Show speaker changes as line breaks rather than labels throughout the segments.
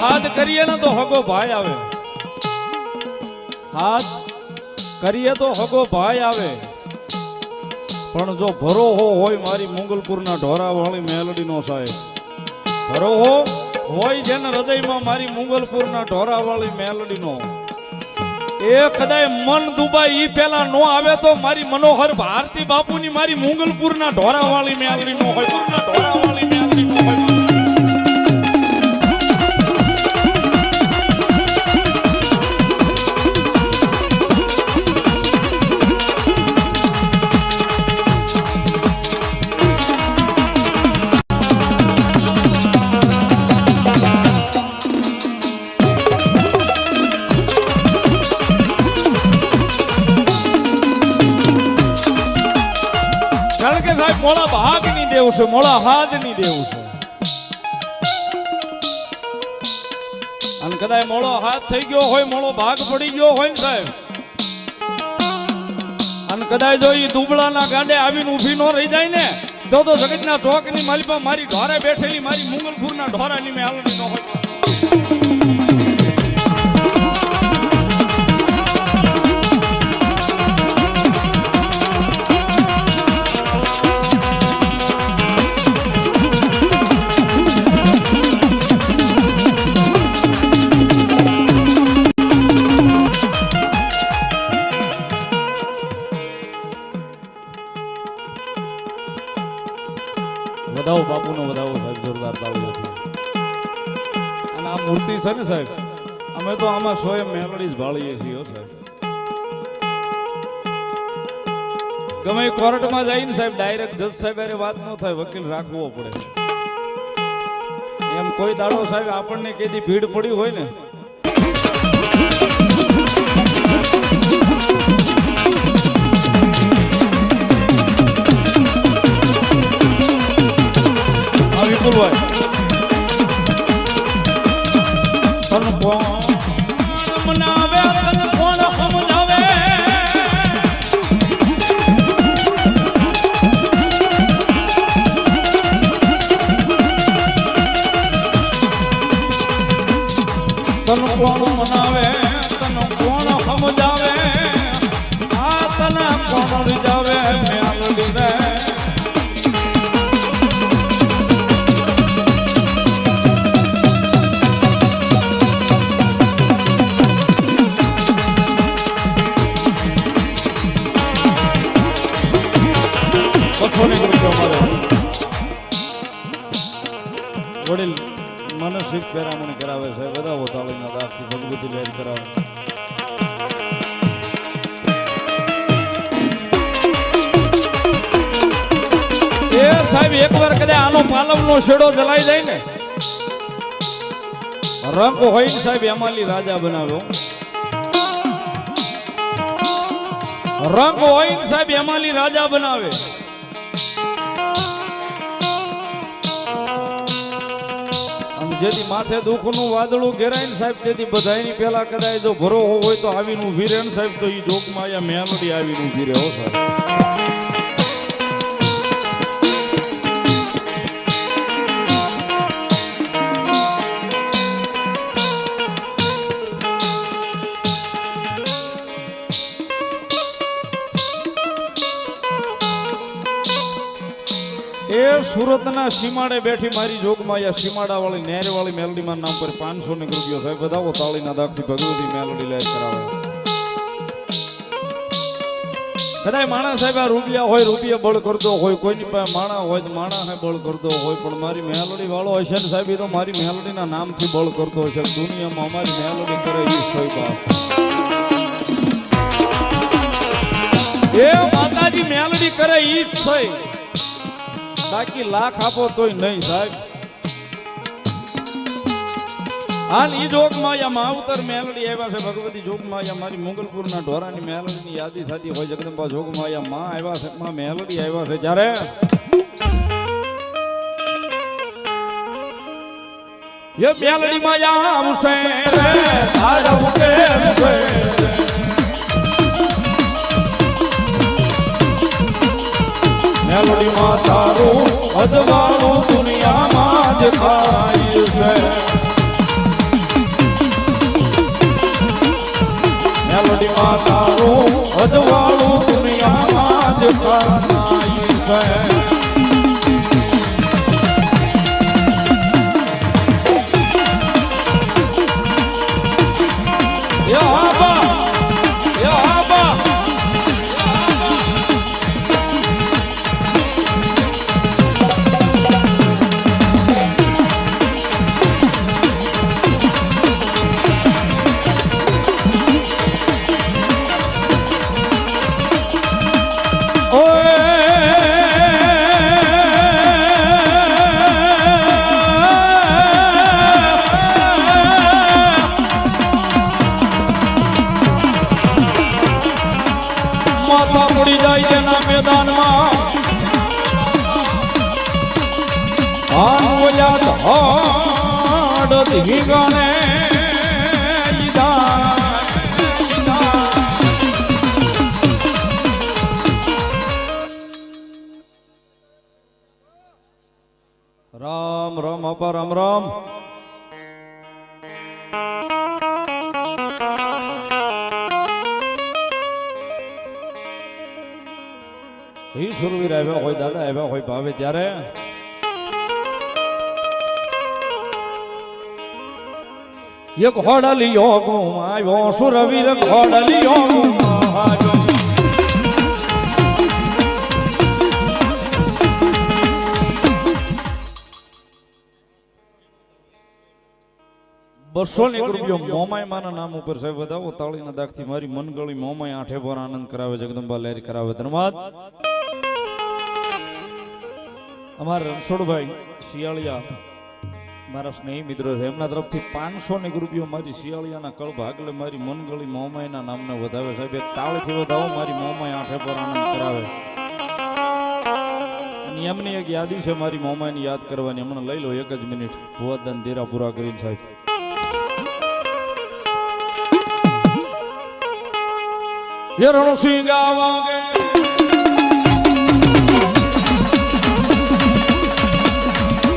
હાથ કરીએ ને તો હગો ભાઈ આવે. હાથ કરીએ તો હગો ભાઈ આવે. પણ જો ભરોહો હોય મારી મુગલપુરના ઢોરાવાળી મેલડીનો સાહેબ. ભરોહો હોય જેને હૃદયમાં મારી મુગલપુરના ઢોરાવાળી મેલડીનો. એ કદાય મન દુબાઈ ઈ પેલા નો આવે તો મારી મનોહર ભારતી બાપુની મારી મુગલપુરના ઢોરાવાળી મેલડીનો હોય. ઢોરાવાળી સાહેબ, મોળા ભાગની દેવું છે, મોળા હાથની દેવું છે. અને કદાચ મોળો હાથ થઈ ગયો હોય, મોળો ભાગ પડી ગયો હોય ને સાહેબ. અને કદાચ જો એ દુબળાના ગાંડે આવીને ઊભી ન રહી જાય ને, તો તો જગતના ચોકની માલિપા મારી ઢોરે બેઠેલી, મારી મુગલપુરના ઢોરાની મેં હાલડી ન હોય. અમે તો મેલડી ભાળીએ છીએ ગમે કોર્ટમાં જઈને સાહેબ ડાયરેક્ટ જજ સાહેબ અરે વાત ન થાય, વકીલ રાખવો પડે. એમ કોઈ દાડો સાહેબ આપણને કેદી ભીડ પડી હોય ને. આ વિપુલભાઈ. કોણ મનાવે તન કોણ વડીલ માનસિક પેરામણ કરાવે છે બધા દાસથી બેન એ સાહેબ એકવાર કદાચ આનો પાલવનો છેડો જલાઈ જાય ને. રંગ હોય ને સાહેબ એમાલી રાજા બનાવ્યો રંગ હોય ને સાહેબ એમાલી રાજા બનાવે. જેથી માથે દુઃખનું વાદળું ઘેરાય ને સાહેબ તેથી બધાયની પહેલા કદાચ જો ભરો હોય તો આવીને રહે ને સાહેબ, તો એ જોકમાં અહીંયા મેલડી આવીને ઊભી રહે હો સાહેબ. એ સુરતના સીમાડે બેઠી મારી જોગમાં યા સીમાડા વાળી નેર વાળી મેલડીમાં નામ પર પાંચસો ને રૂપિયો સાહેબ. બધાઓ તાળીના દાખથી ભગવતી મેલડી લહેર કરાવે. બધા માણા સાહેબ, આ રૂપિયા હોય, રૂપિયા બળ કરતો હોય, કોઈની પાસે માણા હોય તો માણા હે બળ કરતો હોય, પણ મારી મેલડી વાળો હશે ને સાહેબ, એ તો મારી મેલડીના નામથી બળ કરતો હશે. દુનિયામાં અમારી મેલડી કરે એ સોય બાપ. એ માતાજી મેલડી કરે એ જ છે બાકી લાખ આપો તોય નહીં સાહેબ. હાલ ઈ જોગ માયા માવતર મેલડી આવ્યા છે, ભગવતી જોગ માયા, મારી મુગલપુરના ઢોરાની મેલડીની યાદી થતી હોય, જગદંબા જોગ માયા માં આવ્યા છે, માં મેલડી આવ્યા છે, જ્યારે મેલડી માયા આવશે રે, તારા ઉકેલશે મેલડીમાં તારું અજવાળું દુનિયામાં જ ખાય છે. મેલોડીમાં તારું અજવાળું દુનિયામાં જ ખાય છે. માથા પડી જાય તેના મેદાનમાં. આન ઓલ્યા હાડ ઈદા રામ રામ અપા રામ. રામ સુરવીર આવ્યા હોય, દાદા આવ્યા હોય, ભાવે ત્યારે. એક હોડલિયો ગુમાયો સુરવીર હોડલિયો બસો ની રૂપિયો મોમાય માના નામ ઉપર સાહેબ વધાવો, તાળીના દાખથી મારી મનગળી મોમાય આઠે પર આનંદ કરાવે, જગદંબા લહેરી કરાવે, ધન્યવાદ. અમારા રણછોડભાઈ શિયાળિયા, મારા સ્નેહી મિત્રો છે, એમના તરફથી પાંચસો ની ગ્રુપીઓ મારી શિયાળિયાના કળ ભાગ લે મારી મનગળી મોમાઈના નામને વધાવે. સાહેબ, એક તાળથી વધાવો, મારી મોમાઈ આઠે પર આનંદ કરાવે. અને એમની એક યાદી છે, મારી મોમાઈને યાદ કરવાની. હમણાં લઈ લો, એક જ મિનિટ. ભુવાદાન ધીરા પૂરા કરીને, સાહેબ. હે રણસિંહ ગાવા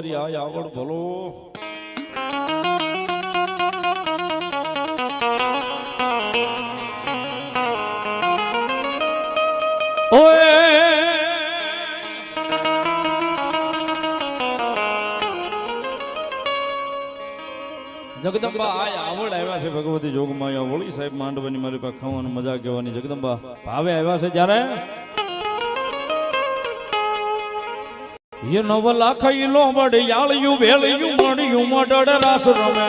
મારી આ આવડ ભલો. જગદંબા, આ આવડ આવ્યા છે ભગવતી જોગમાં. વળી સાહેબ માંડવાની મારી પાસે ખાવાની મજા કહેવાની. જગદંબા, ભાવે આવ્યા છે જ્યારે? ಏನವಲ್ಲ ಕೈಲೋ ಮಾಡಿ ಯಾಳೆಯೂ ವೇಳೆಯೂ ಮಾಡಿಯೂ ಮಾಡಡ ರಾಸುರವೇ